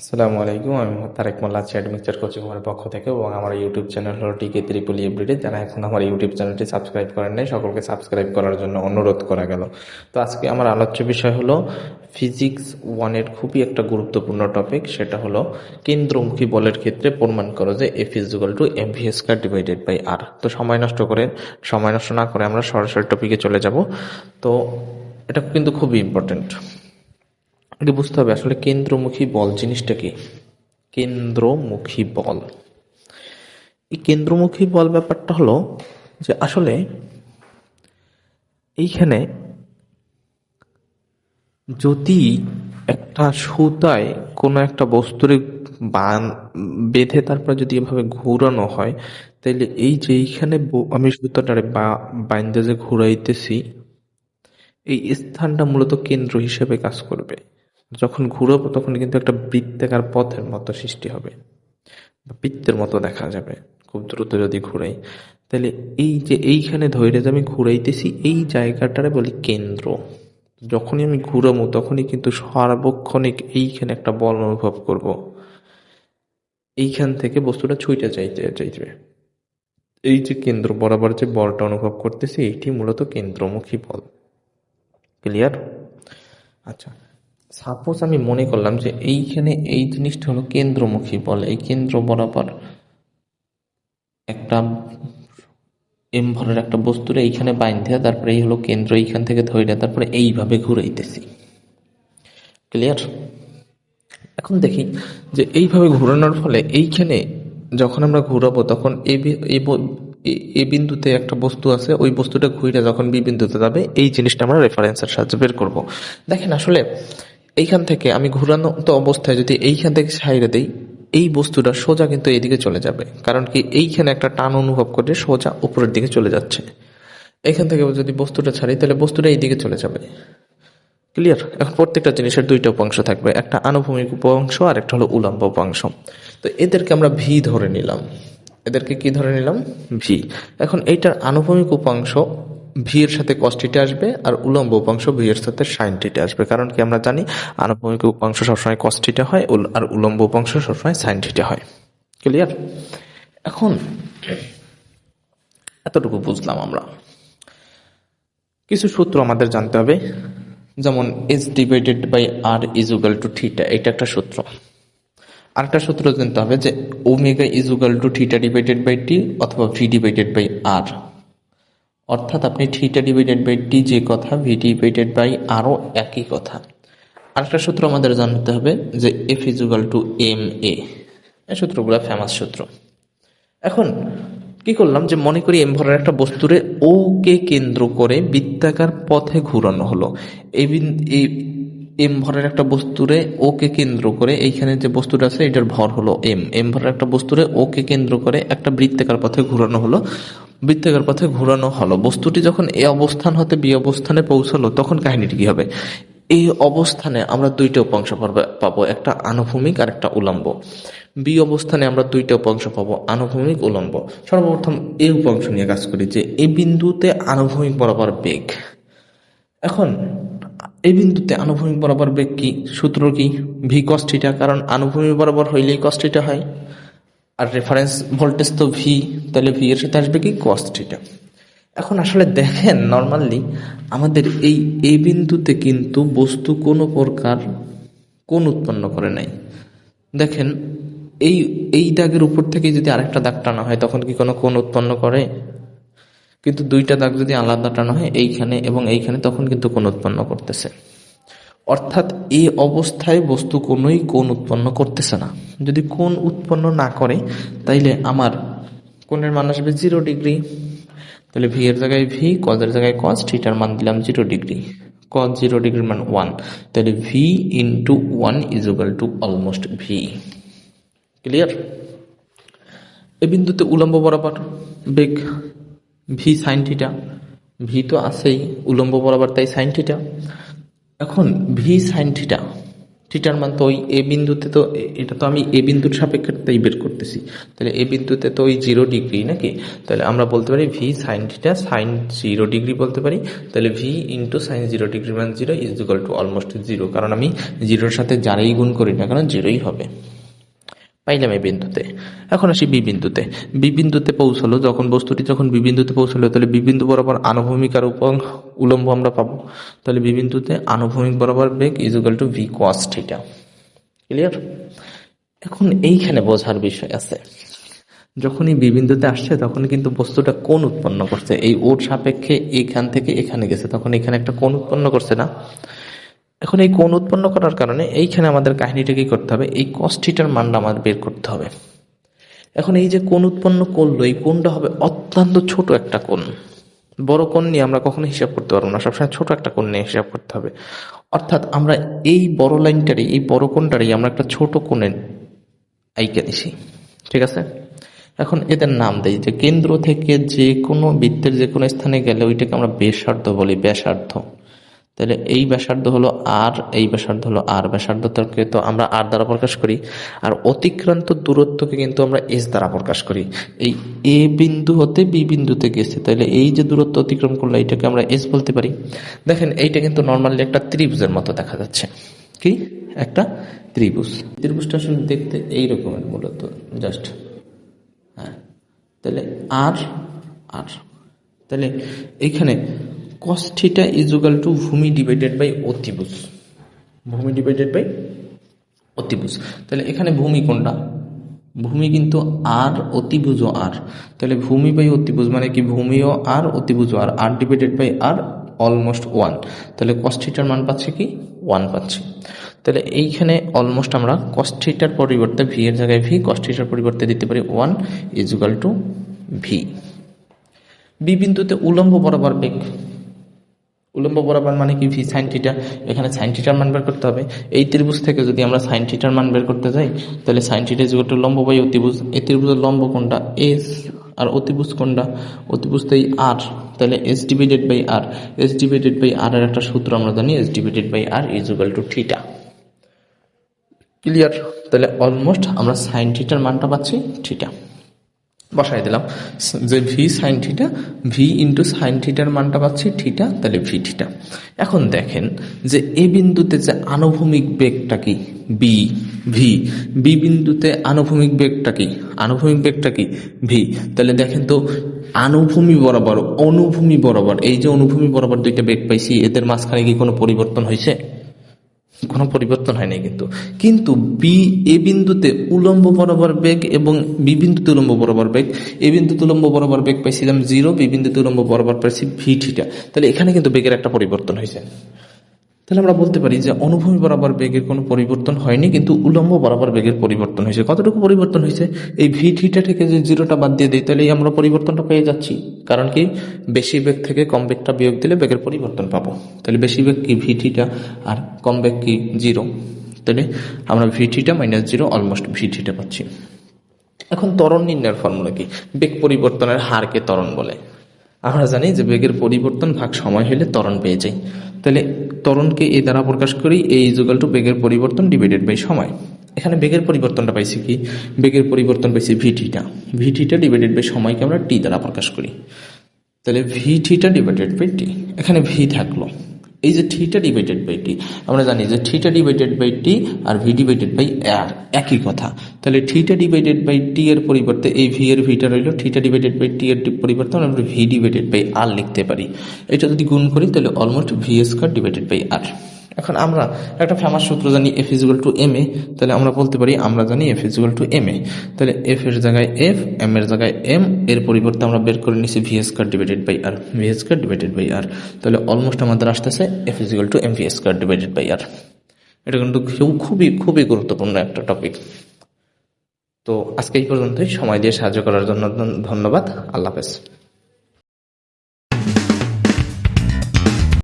আসসালামু আলাইকুম, আমি Tareq Molla chat mixture coaching এর পক্ষ থেকে এবং আমার ইউটিউব চ্যানেল হলো টিকে ত্রিপুলি এভরিডে যারা এখন আমার ইউটিউব চ্যানেলটি সাবস্ক্রাইব করেন নাই, সকলকে সাবস্ক্রাইব করার জন্য অনুরোধ করা গেল। তো আজকে আমার আলোচ্য বিষয় হলো ফিজিক্স ওয়ানের খুবই একটা গুরুত্বপূর্ণ টপিক সেটা হলো কেন্দ্রমুখী বলের ক্ষেত্রে প্রমাণ করো যে F equal to M V square divided by R তো সময় নষ্ট করে, সময় নষ্ট না করে আমরা সরাসরি টপিকে চলে যাব। তো এটা কিন্তু খুবই ইম্পর্টেন্ট এটি বুঝতে হবে আসলে কেন্দ্রমুখী বল জিনিসটা কি? কেন্দ্রমুখী বল। এই কেন্দ্রমুখী বল ব্যাপারটা হলো যে আসলে এইখানে যদি একটা সুতায় কোনো একটা বস্তুরে বান, বেঁধে তারপর যদি এভাবে ঘুরানো হয় তাহলে এই যে এইখানে আমি সুতাটারে বা, বাইন্দে যে ঘুরাইতেছি, এই স্থানটা মূলত কেন্দ্র হিসেবে কাজ করবে। যখন ঘুরবো তখন কিন্তু একটা বৃত্তাকার পথের মতো সৃষ্টি হবে। বৃত্তের মতো দেখা যাবে খুব দ্রুত যদি ঘুরাই। তাহলে এই যে এইখানে ধৈর্য যে আমি ঘুরাইতেছি, এই জায়গাটারে বলি কেন্দ্র। যখনই আমি ঘুরাবো তখনই কিন্তু সার্বক্ষণিক এইখানে একটা বল অনুভব করব। এইখান থেকে বস্তুটা ছুঁইতে চাইতে চাইবে এই যে কেন্দ্র বরাবর যে বলটা অনুভব করতেছি, এইটি মূলত কেন্দ্রমুখী বল। ক্লিয়ার? আচ্ছা। সাপোজ আমি মনে করলাম যে এইখানে এই জিনিসটা হলো কেন্দ্রমুখী বল। এই কেন্দ্র বরাবর একটা এম ভরের একটা বস্তুরে এইখানে বাইন্ধে, তারপরে এই হলো কেন্দ্র এইখান থেকে ধরে তারপরে এইভাবে ঘুরাইতেছি। ক্লিয়ার এখন দেখি যে এইভাবে ঘুরানোর ফলে এইখানে যখন আমরা ঘুরাবো, তখন এ বিন্দুতে একটা বস্তু আছে, ওই বস্তুটা ঘুরে যখন বি বিন্দুতে যাবে, এই জিনিসটা আমরা রেফারেন্সের সাহায্যে বের করব। দেখেন আসলে এইখান থেকে আমি ঘুরানো তো অবস্থায় যদি এইখান থেকে সাইডে দেই, এই বস্তুটা সোজা কিন্তু এইদিকে চলে যাবে। কারণ কি এইখানে একটা টান অনুভব করে সোজা উপরের দিকে চলে যাচ্ছে। এখান থেকে যদি বস্তুটা ছাড়ি, তাহলে বস্তুটা এইদিকে চলে যাবে। ক্লিয়ার এখন প্রত্যেকটা জিনিসের দুইটা উপাংশ থাকবে। একটা আনুভূমিক উপাংশ আর একটা হলো উলম্ব উপাংশ। তো এদেরকে আমরা ভি ধরে নিলাম। এদেরকে কি ধরে নিলাম? ভি। এখন এইটার আনুভূমিক উপাংশ ভি এর সাথে কস্টিটা আসবে আর উলম্ব উপাংশ ভি এর সাথে সাইন টিটা আসবে। কারণ কি আমরা জানি, আনুভূমিক উপাংশ সবসময় কস্টিটা হয় আর উলম্ব উপাংশ সবসময় সাইন টিটা হয়। ক্লিয়ার এখন এতটুকু বুঝলাম আমরা। কিছু সূত্র আমাদের জানতে হবে, যেমন S divided by R equal to theta এটা একটা সূত্র। আরেকটা সূত্র জানতে হবে যে omega equal to theta divided by T অথবা ভি ডিভাইডেড বাই আর অর্থাৎ আপনি থিটা ডিভাইডেড বাই টি যে কথা ভি ডিভাইডেড বাই আরও একই কথা। আরেকটা সূত্র আমাদের জানতে হবে যে F equal to M A সূত্রগুলো ফেমাস সূত্র। এখন কি করলাম যে মনে করি এম ভরের একটা বস্তুরে ও কে কেন্দ্র করে বৃত্তাকার পথে ঘুরানো হলো। এই এম ভরের একটা বস্তুরে ও কে কেন্দ্র করে এইখানে যে বস্তুটা আছে, এটার ভর হলো এম এম ভরের একটা বস্তুরে ও কে কেন্দ্র করে একটা বৃত্তাকার পথে ঘুরানো হলো। বৃত্তাকার পথে ঘুরানো হলো। বস্তুটি যখন এ অবস্থান হতে বি অবস্থানে পৌঁছালো, তখন কাহিনীটি কি হবে? এই অবস্থানে আমরা দুইটা উপাংশ পাবো, একটা আনুভূমিক আর একটা উলম্ব। বি অবস্থানে আমরা দুইটা উপাংশ পাবো, আনুভূমিক, উলম্ব। সর্বপ্রথম এই উপাংশ নিয়ে কাজ করি যে এই বিন্দুতে আনুভূমিক বরাবর বেগ। এখন এই বিন্দুতে আনুভূমিক বরাবর বেগ কি? সূত্র কি? ভি কস্টিটা কারণ আনুভূমিক বরাবর হইলেই কস্টিটা হয়। আর রেফারেন্স ভোল্টেজ তো ভি তাহলে ভি এর সাথে আসবে কি? কস্টিটা এখন আসলে দেখেন নর্মালি আমাদের এই এই বিন্দুতে কিন্তু বস্তু কোনো প্রকার কোন উৎপন্ন করে নাই। দেখেন, এই এই দাগের উপর থেকে যদি আরেকটা দাগ টানা হয়, তখন কি কোনো কোন উৎপন্ন করে? কিন্তু দুইটা দাগ যদি আলাদা টানা হয়, এইখানে এবং এইখানে, তখন কিন্তু কোন উৎপন্ন করতেছে। অর্থাৎ এই অবস্থায় বস্তু কোনোই কোন উৎপন্ন করতেছে না। যদি কোন উৎপন্ন না করে, তাইলে আমার কোণের মান আসবে জিরো ডিগ্রি তাহলে ভি এর জায়গায় ভি কজের জায়গায় কজ থিটার মান দিলাম জিরো ডিগ্রি কজ জিরো ডিগ্রির মান ওয়ান তাহলে V into one is to almost V clear এই বিন্দুতে উলম্ব বরাবর বেগ ভি সাইন থিটা ভি তো আছেই, উলম্ব বরাবর তাই সাইন থিটা এখন ভি সাইন থিটা থিটার মান তো ওই এ বিন্দুতে তো, এটা তো আমি এ বিন্দুর সাপেক্ষে তাই বের করতেছি। তাহলে এ বিন্দুতে তো ওই জিরো ডিগ্রি নাকি? তাহলে আমরা বলতে পারি V sine theta sine zero degree বলতে পারি। তাহলে V into sine zero degree মান zero is equal to almost zero কারণ আমি জিরোর সাথে যারাই গুণ করি না কারণ জিরোই হবে। পাইলাম এই বিন্দুতে। এখন আসি বি বিন্দুতে। বি বিন্দুতে পৌঁছালো, যখন বস্তুটি যখন বি বিন্দুতে পৌঁছালো, তাহলে বি বিন্দু বরাবর আনুভূমিক আর উলম্ব আমরা পাবো। তাহলে বি বিন্দুতে আনুভূমিক বরাবর বেগ equal to V cos theta clear এখন এইখানে বোঝার বিষয় আছে। যখনই বি বিন্দুতে আসছে, তখন কিন্তু বস্তুটা কোন উৎপন্ন করছে। এই ওর সাপেক্ষে এখান থেকে এখানে গেছে, তখন এখানে একটা কোন উৎপন্ন করছে না। এখন এই কোণ উৎপন্ন করার কারণে এইখানে আমাদের কাহিনীটা কি করতে হবে? এই কষ্টিটার মানটা আমাদের বের করতে হবে। এখন এই যে কোণ উৎপন্ন করল, এই কোণটা হবে অত্যন্ত ছোট একটা কোণ। বড় কোণ নিয়ে আমরা কখনো হিসাব করতে পারব না, সবসময় ছোট একটা কোণ নিয়ে হিসাব করতে হবে। অর্থাৎ আমরা এই বড় লাইনটারই, এই বড় কোণটারই আমরা একটা ছোট কোণে আইকে দিছি। ঠিক আছে? এখন এদের নাম দেই যে কেন্দ্র থেকে যে কোনো বৃত্তের যে কোনো স্থানে গেলে ওইটাকে আমরা ব্যাসার্ধ বলি, ব্যাসার্ধ। তাহলে এই ব্যাসার্ধ হলো আর, এই ব্যাসার্ধ হলো আর। ব্যাসার্ধকে তো আমরা আর দ্বারা প্রকাশ করি। আর অতিক্রান্ত দূরত্বকে কিন্তু আমরা এস দ্বারা প্রকাশ করি। এই এ বিন্দু হতে বি বিন্দুতে গেছে তাহলে এই যে দূরত্ব অতিক্রম করল এইটাকে আমরা এস বলতে পারি। দেখেন, এইটা কিন্তু নর্মালি একটা ত্রিভুজের মতো দেখা যাচ্ছে। কি? একটা ত্রিভুজ। ত্রিভুজটা আসলে দেখতে এই রকমের মূলত জাস্ট হ্যাঁ তাহলে আর আর। তাহলে এইখানে cos ইজুগাল টু ভূমি ডিভাইডেড বাই অতিভুজ। ভূমি ডিভাইডেড বাই অতিভুজ। তাহলে এখানে ভূমি কোনটা? ভূমি কিন্তু আর অতিভুজ আর তাহলে ভূমি বাই অতিভুজ মানে কি? ভূমিও আর অতিভুজ আর R divided by R almost one তাহলে cos থিটার মান পাচ্ছি কি? ওয়ান পাচ্ছি। তাহলে এইখানে অলমোস্ট আমরা cos থিটার পরিবর্তে ভি এর জায়গায় ভি cos থিটার পরিবর্তে দিতে পারি one equal to V B বিন্দুতে উলম্ব বরাবর বেগ উলম্ব বরাবর মানে কি? ভি সাইন থিটা এখানে সাইন থিটার মান বের করতে হবে। এই ত্রিভুজ থেকে যদি আমরা সাইন থিটার মান বের করতে যাই, তাহলে সাইন থিটা ইজ টু লম্ব বাই অতিভুজ। এই ত্রিভুজের লম্ব কোনটা? এস আর অতিভুজ কোনটা? অতিভুজ তো এই আর তাহলে S divided by R S divided by R এর একটা সূত্র আমরা জানি। S divided by R is equal to theta clear তাহলে অলমোস্ট আমরা সাইন থিটার মানটা পাচ্ছি থিটা বসাই দিলাম। যে V sine theta V into sine থিটার মানটা পাচ্ছি থিটা তাহলে ভি থিটা এখন দেখেন যে এ বিন্দুতে যে আনুভূমিক বেগটা কি? বি ভি বি বিন্দুতে আনুভূমিক বেগটা কি? আনুভূমিক বেগটা কি? ভি তাহলে দেখেন তো, আনুভূমি বরাবর, অনুভূমি বরাবর, এই যে অনুভূমি বরাবর দুইটা বেগ পাইছি, এদের মাঝখানে কি কোনো পরিবর্তন হয়েছে কোনো পরিবর্তন হয়নি কিন্তু। কিন্তু বি, এ বিন্দুতে উলম্ব বরাবর বেগ এবং বি বিন্দুতে উলম্ব বরাবর বেগ, এ বিন্দুতে উলম্ব বরাবর বেগ পাইছিলাম জিরো, বি বিন্দুতে উলম্ব বরাবর পাইছি ভি ঠিটা তাহলে এখানে কিন্তু বেগের একটা পরিবর্তন হয়েছে। তাহলে আমরা বলতে পারি যে অনুভূমি বরাবর বেগের কোনো পরিবর্তন হয়নি, কিন্তু উলম্ব বরাবর বেগের পরিবর্তন হয়েছে। কতটুকু পরিবর্তন হয়েছে? এই ভি থিটা থেকে যে জিরোটা বাদ দিয়ে দিই তাহলে আমরা পরিবর্তনটা পেয়ে যাচ্ছি। কারণ কি? বেশি বেগ থেকে কম বেগটা বিয়োগ দিলে বেগের পরিবর্তন পাবো। তাহলে বেশি বেগ কি ভি থিটা আর কম বেগ কি জিরো তাহলে আমরা V theta minus zero almost V theta পাচ্ছি। এখন ত্বরণ নির্ণয়ের ফর্মুলা কি? বেগ পরিবর্তনের হারকে ত্বরণ বলে। আমরা জানি যে বেগের পরিবর্তন ভাগ সময় হলে ত্বরণ পেয়ে যাই তাহলে ত্বরণকে এ দ্বারা প্রকাশ করি এই ইজুগাল টু বেগের পরিবর্তন ডিভাইডেড বাই সময়। এখানে বেগের পরিবর্তনটা পাইছি কি? বেগের পরিবর্তন পাইছি ভিটিটা ভিটিটা ডিভাইডেড বাই সময়কে আমরা টি দ্বারা প্রকাশ করি। তাহলে V theta divided by T এখানে ভি থাকল। এই যে থিটা ডিভাইডেড বাই টি আমরা জানি যে থিটা ডিভাইডেড বাই টি আর ভি ডিভাইডেড বাই আর একই কথা। তাহলে থিটা ডিভাইডেড বাই টি এর পরিবর্তে এই ভি এর ভিটা রইল থিটা ডিভাইডেড বাই টি এর পরিবর্তে আমরা ভি ডিভাইডেড বাই আর লিখতে পারি। এটা যদি গুণ করি তাহলে almost V square divided by R এখন আমরা একটা ফেমাস সূত্র জানি F equal to M A তাহলে আমরা বলতে পারি আমরা জানি F equal to M A তাহলে এফ এর জায়গায় এফ এম এর জায়গায় এম এর পরিবর্তে আমরা বের করে নিছি V square divided by R V square divided by R তাহলে অলমোস্ট আমাদের আসতেছে F equal to M V square divided by R এটা কিন্তু খুব- খুবই খুবই গুরুত্বপূর্ণ একটা টপিক তো আজকে এই পর্যন্তই। সময় দিয়ে সাহায্য করার জন্য ধন্যবাদ। আল্লাহ হাফেজ।